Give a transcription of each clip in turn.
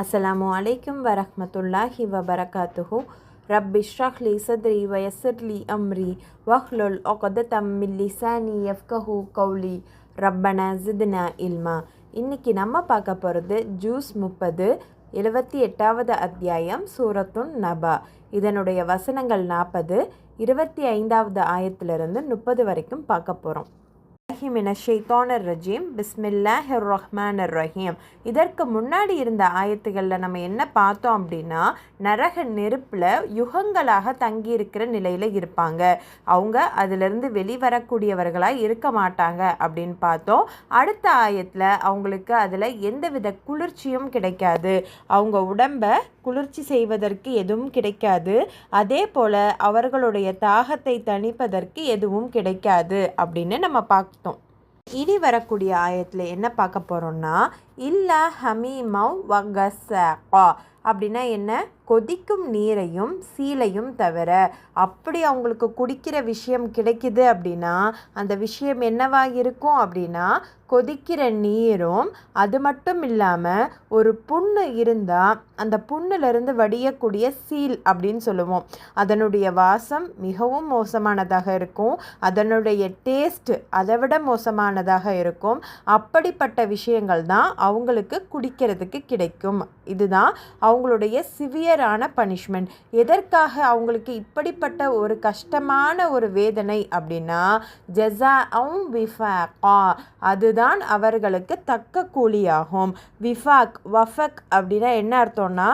அஸ்ஸலாமு அலைக்கும் வரமத்துல்லாஹி வபரகாத்துஹு. ரப்பி ஷ்ரஹ் சத்ரி வயஸ்ஸிர் அம்ரி. வஹ்லுல் ஒகதம் மின் லிசானி யஃப்கஹு கௌலி. ரப்பன ஜித்னா இல்மா. இன்னைக்கு நம்ம பார்க்க போகிறது ஜூஸ் முப்பது எழுபத்தி எட்டாவது அத்தியாயம் சூரத்துன் நபா. இதனுடைய வசனங்கள் நாற்பது இருபத்தி ஐந்தாவது ஆயத்திலிருந்து முப்பது வரைக்கும் பார்க்க போகிறோம் மின ஷெய்தானர் ரஜீம் பிஸ்மில்லாஹிர் ரஹ்மானர் ரஹீம் இதற்கு முன்னாடி இருந்த ஆயத்துகளில் நம்ம என்ன பார்த்தோம் அப்படின்னா நரக நெருப்பில் யுகங்களாக தங்கியிருக்கிற நிலையில் இருப்பாங்க. அவங்க அதிலிருந்து வெளிவரக்கூடியவர்களாக இருக்க மாட்டாங்க அப்படின்னு பார்த்தோம். அடுத்த ஆயத்தில் அவங்களுக்கு அதில் எந்தவித குளிர்ச்சியும் கிடைக்காது. அவங்க உடம்பை குளிர்ச்சி செய்வதற்கு எதுவும் கிடைக்காது. அதே போல் அவர்களுடைய தாகத்தை தணிப்பதற்கு எதுவும் கிடைக்காது அப்படின்னு நம்ம பார்த்தோம் இனி வரக்கூடிய ஆயத்தில் என்ன பார்க்க போகிறோம்னா இல்லா ஹமீமவ் வகசாக்கா அப்படின்னா என்ன? கொதிக்கும் நீரையும் சீலையும் தவிர. அப்படி அவங்களுக்கு குடிக்கிற விஷயம் கிடைக்குது அப்படின்னா அந்த விஷயம் என்னவா இருக்கும் அப்படின்னா கொதிக்கிற நீரும் அது மட்டும் இல்லாமல் ஒரு புண்ணு இருந்தால் அந்த புண்ணிலிருந்து வடியக்கூடிய சீல் அப்படின்னு சொல்லுவோம். அதனுடைய வாசம் மிகவும் மோசமானதாக இருக்கும். அதனுடைய டேஸ்ட் அதை விட மோசமானதாக இருக்கும். அப்படிப்பட்ட விஷயங்கள் தான் அவங்களுக்கு குடிக்கிறதுக்கு கிடைக்கும். இதுதான் அவங்களுடைய சிவியரான பனிஷ்மெண்ட். எதற்காக அவங்களுக்கு இப்படிப்பட்ட ஒரு கஷ்டமான ஒரு வேதனை அப்படின்னா ஜெசா விஃபாக்கா அதுதான் அவர்களுக்கு தக்க கூலியாகும். விஃபாக் வஃபக் அப்படின்னா என்ன அர்த்தம்னா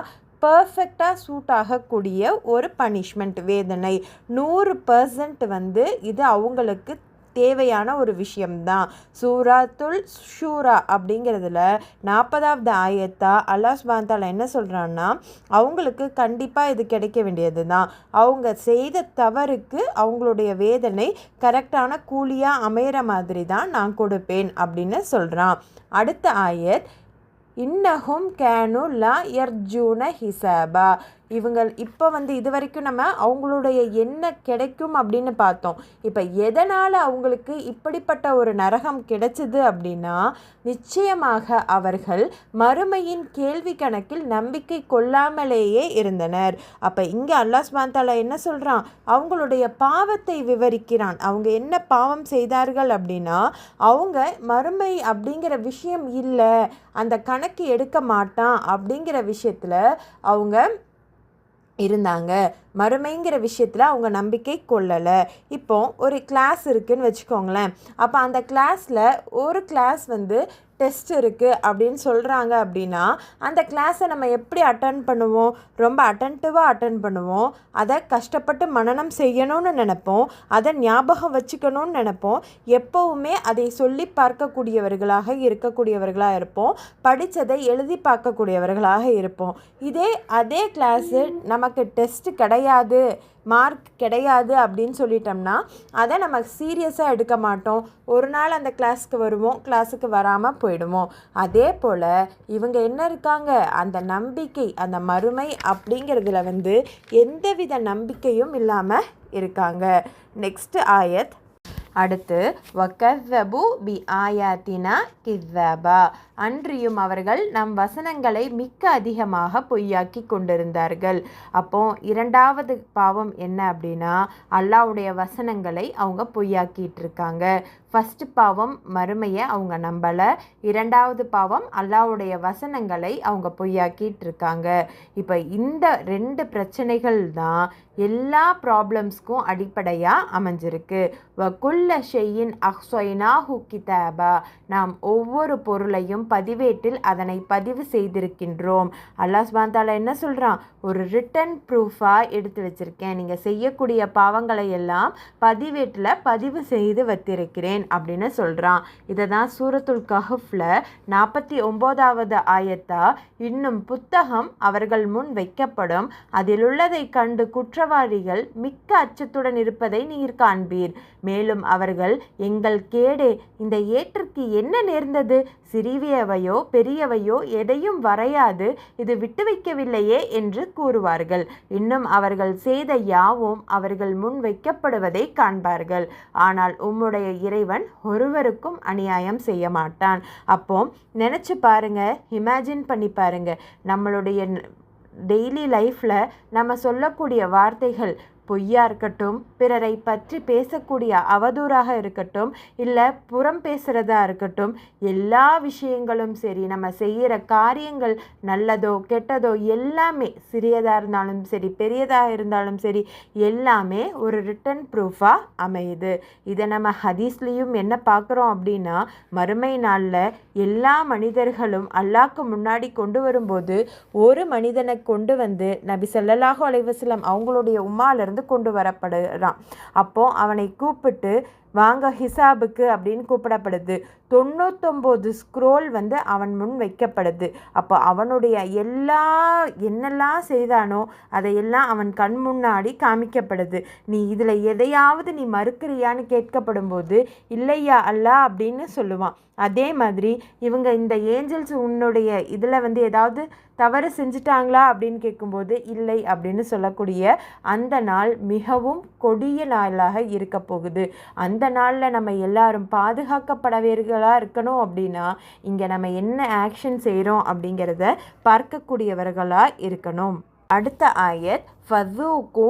பர்ஃபெக்டாக சூட் ஆகக்கூடிய ஒரு பனிஷ்மெண்ட் வேதனை. நூறு பர்சன்ட் வந்து இது அவங்களுக்கு தேவையான ஒரு விஷயம்தான். சூராத்துல் ஷூரா அப்படிங்கிறதுல நாற்பதாவது ஆயத்தா அல்லாஸ் பாந்தால என்ன சொல்கிறான்னா அவங்களுக்கு கண்டிப்பாக இது கிடைக்க வேண்டியது தான் அவங்க செய்த தவறுக்கு அவங்களுடைய வேதனை கரெக்டான கூலியாக அமையிற மாதிரி தான் நான் கொடுப்பேன் அப்படின்னு சொல்கிறான் அடுத்த ஆயத் இன்னஹும் கேனு லா எர்ஜூன ஹிசாபா. இவங்க இப்போ வந்து இது வரைக்கும் நம்ம அவங்களுடைய என்ன கிடைக்கும் அப்படின்னு பார்த்தோம். இப்போ எதனால் அவங்களுக்கு இப்படிப்பட்ட ஒரு நரகம் கிடைச்சிது அப்படின்னா நிச்சயமாக அவர்கள் மறுமையின் கேள்வி கணக்கில் நம்பிக்கை கொள்ளாமலேயே இருந்தனர். அப்போ இங்கே அல்லாஸ் ஸ்மாந்தாலா என்ன சொல்கிறான் அவங்களுடைய பாவத்தை விவரிக்கிறான். அவங்க என்ன பாவம் செய்தார்கள் அப்படின்னா அவங்க மறுமை அப்படிங்கிற விஷயம் இல்லை அந்த கணக்கு எடுக்க மாட்டான் அப்படிங்கிற விஷயத்தில் அவங்க இருந்தாங்க. மறுமைங்கிற விஷயத்தில் அவங்க நம்பிக்கை கொள்ளலை. இப்போ ஒரு கிளாஸ் இருக்குதுன்னு வச்சுக்கோங்களேன். அப்போ அந்த கிளாஸில் ஒரு கிளாஸ் வந்து டெஸ்ட் இருக்குது அப்படின்னு சொல்கிறாங்க அப்படின்னா அந்த கிளாஸை நம்ம எப்படி அட்டன் பண்ணுவோம்? ரொம்ப அட்டன்டிவாக அட்டன் பண்ணுவோம். அதை கஷ்டப்பட்டு மனநம் செய்யணும்னு நினப்போம். அதை ஞாபகம் வச்சுக்கணும்னு நினப்போம். எப்போவுமே அதை சொல்லி பார்க்கக்கூடியவர்களாக இருக்கக்கூடியவர்களாக இருப்போம். படித்ததை எழுதி பார்க்கக்கூடியவர்களாக இருப்போம். இதே அதே கிளாஸு நமக்கு டெஸ்ட்டு கிடையாது மார்க் கிடையாது அப்படின்னு சொல்லிட்டோம்னா அதை நம்ம சீரியஸாக எடுக்க மாட்டோம். ஒரு நாள் அந்த கிளாஸ்க்கு வருவோம் கிளாஸுக்கு வராமல் போயிடுவோம். அதே போல் இவங்க என்ன இருக்காங்க? அந்த நம்பிக்கை அந்த மறுமை அப்படிங்கிறதுல வந்து எந்தவித நம்பிக்கையும் இல்லாமல் இருக்காங்க. நெக்ஸ்ட் ஆயத். அடுத்து வக்கவ்வபு பி ஆயாத்தினா கிவ்வபா அன்றியும் அவர்கள் நம் வசனங்களை மிக்க அதிகமாக பொய்யாக்கி கொண்டிருந்தார்கள். அப்போ இரண்டாவது பாவம் என்ன அப்படின்னா அல்லாவுடைய வசனங்களை அவங்க பொய்யாக்கிட்டு இருக்காங்க ஃபஸ்ட்டு பாவம் மறுமையை அவங்க நம்பலை. இரண்டாவது பாவம் அல்லாவுடைய வசனங்களை அவங்க பொய்யாக்கிட்டு இருக்காங்க இப்போ இந்த ரெண்டு பிரச்சனைகள் தான் எல்லா ப்ராப்ளம்ஸ்க்கும் அடிப்படையாக அமைஞ்சிருக்கு. வகுல்ல ஷெய்யின் அஹ்சொய்னாஹு கிதாபா. நாம் ஒவ்வொரு பொருளையும் பதிவேட்டில் அதனை பதிவு செய்திருக்கின்றோம். அல்லாஹ் பாந்தாலா என்ன சொல்கிறான் ஒரு ரிட்டன் ப்ரூஃபாக எடுத்து வச்சுருக்கேன். நீங்கள் செய்யக்கூடிய பாவங்களை எல்லாம் பதிவேட்டில் பதிவு செய்து வைத்திருக்கிறேன் அப்படின்னு சொல்கிறான் இதை தான் சூரத்துல் கஹஃப்ல நாற்பத்தி ஒம்போதாவது ஆயத்தா. இன்னும் புத்தகம் அவர்கள் முன் வைக்கப்படும். அதில் உள்ளதை கண்டு குற்றவாளிகள் மிக்க அச்சத்துடன் இருப்பதை நீர் காண்பீர். மேலும் அவர்கள் எங்கள் கேடே இந்த ஏற்றுக்கு என்ன நேர்ந்தது? சிறியவையோ பெரியவையோ எதையும் வரையாது. இது விட்டு வைக்கவில்லையே என்று கூறுவார்கள். இன்னும் அவர்கள் செய்த யாவும் அவர்கள் முன் வைக்கப்படுவதை காண்பார்கள். ஆனால் உம்முடைய இறைவன் ஒருவருக்கும் அநியாயம் செய்ய மாட்டான். அப்போ நினச்சி பாருங்க இமேஜின் பண்ணி பாருங்க. நம்மளுடைய டெய்லி லைஃப்பில் நம்ம சொல்லக்கூடிய வார்த்தைகள் பொய்யா இருக்கட்டும் பிறரை பற்றி பேசக்கூடிய அவதூறாக இருக்கட்டும் இல்லை புறம் பேசுகிறதா இருக்கட்டும் எல்லா விஷயங்களும் சரி நம்ம செய்கிற காரியங்கள் நல்லதோ கெட்டதோ எல்லாமே சிறியதாக இருந்தாலும் சரி பெரியதாக இருந்தாலும் சரி எல்லாமே ஒரு ரிட்டன் ப்ரூஃபாக அமையுது. இதை நம்ம ஹதீஸ்லேயும் என்ன பார்க்குறோம் அப்படின்னா மறுமை நாளில் எல்லா மனிதர்களும் அல்லாக்கு முன்னாடி கொண்டு வரும்போது ஒரு மனிதனை கொண்டு வந்து நபி சொல்லலாஹு அலைவாஸ்லாம் அவங்களுடைய உமாலேருந்து கொண்டு வரப்படுறான். அப்போ அவனை கூப்பிட்டு வாங்க ஹிசாபுக்கு அப்படின்னு கூப்பிடப்படுது. தொண்ணூத்தொம்போது ஸ்க்ரோல் வந்து அவன் முன் வைக்கப்படுது. அப்போ அவனுடைய எல்லா என்னெல்லாம் செய்தானோ அதையெல்லாம் அவன் கண் முன்னாடி காமிக்கப்படுது. நீ இதில் எதையாவது நீ மறுக்கிறியான்னு கேட்கப்படும் போது இல்லையா அல்லா? அப்படின்னு சொல்லுவான். அதே மாதிரி இவங்க இந்த ஏஞ்சல்ஸ் உன்னுடைய இதில் வந்து ஏதாவது தவறு செஞ்சிட்டாங்களா அப்படின்னு கேட்கும்போது இல்லை அப்படின்னு சொல்லக்கூடிய அந்த நாள் மிகவும் கொடிய நாளாக இருக்க போகுது அந்த நாளில் நம்ம எல்லாரும் பாதுகாக்கப்படவர்களாக இருக்கணும் அப்படின்னா இங்கே நம்ம என்ன ஆக்ஷன் செய்கிறோம் அப்படிங்கிறத பார்க்கக்கூடியவர்களாக இருக்கணும். அடுத்த ஆயத் ஃபதூக்கு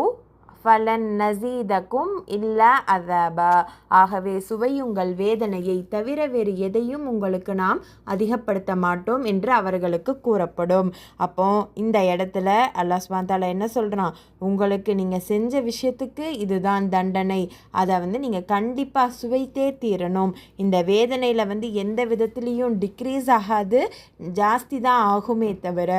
ஃபலன் நசீதக்கும் இல்லா அதபா. ஆகவே சுவையுங்கள் வேதனையை தவிர வேறு எதையும் உங்களுக்கு நாம் அதிகப்படுத்த மாட்டோம் என்று அவர்களுக்கு கூறப்படும். அப்போ இந்த இடத்துல அல்லாஹ் ஸ்வாந்தால என்ன சொல்கிறான் உங்களுக்கு நீங்கள் செஞ்ச விஷயத்துக்கு இதுதான் தண்டனை. அதை வந்து நீங்கள் கண்டிப்பாக சுவைத்தே தீரணும். இந்த வேதனையில் வந்து எந்த விதத்துலேயும் டிக்ரீஸ் ஆகாது. ஜாஸ்தி தான் ஆகுமே தவிர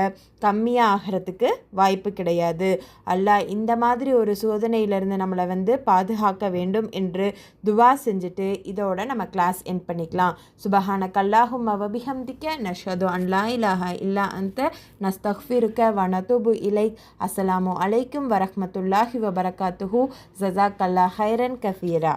கம்மியாக ஆகிறதுக்கு வாய்ப்பு கிடையாது. அல்லாஹ் இந்த மாதிரி ஒரு சு சோதனையிலிருந்து நம்மளை வந்து பாதுகாக்க வேண்டும் என்று துவா செஞ்சுட்டு இதோட நம்ம கிளாஸ் என் பண்ணிக்கலாம். சுபஹான கல்லாஹும் அவபிஹம்திக்க நஷது அன்லா இலாஹா இல்லா அந்த நஸ்தஃபிருக்க வனதுபு இலை அஸ்ஸலாமு அலைக்கும் வரஹமத்துல்லாஹி வபரகாத்துஹூ. ஜசாக் அல்லா ஹைரன் கஃபீரா.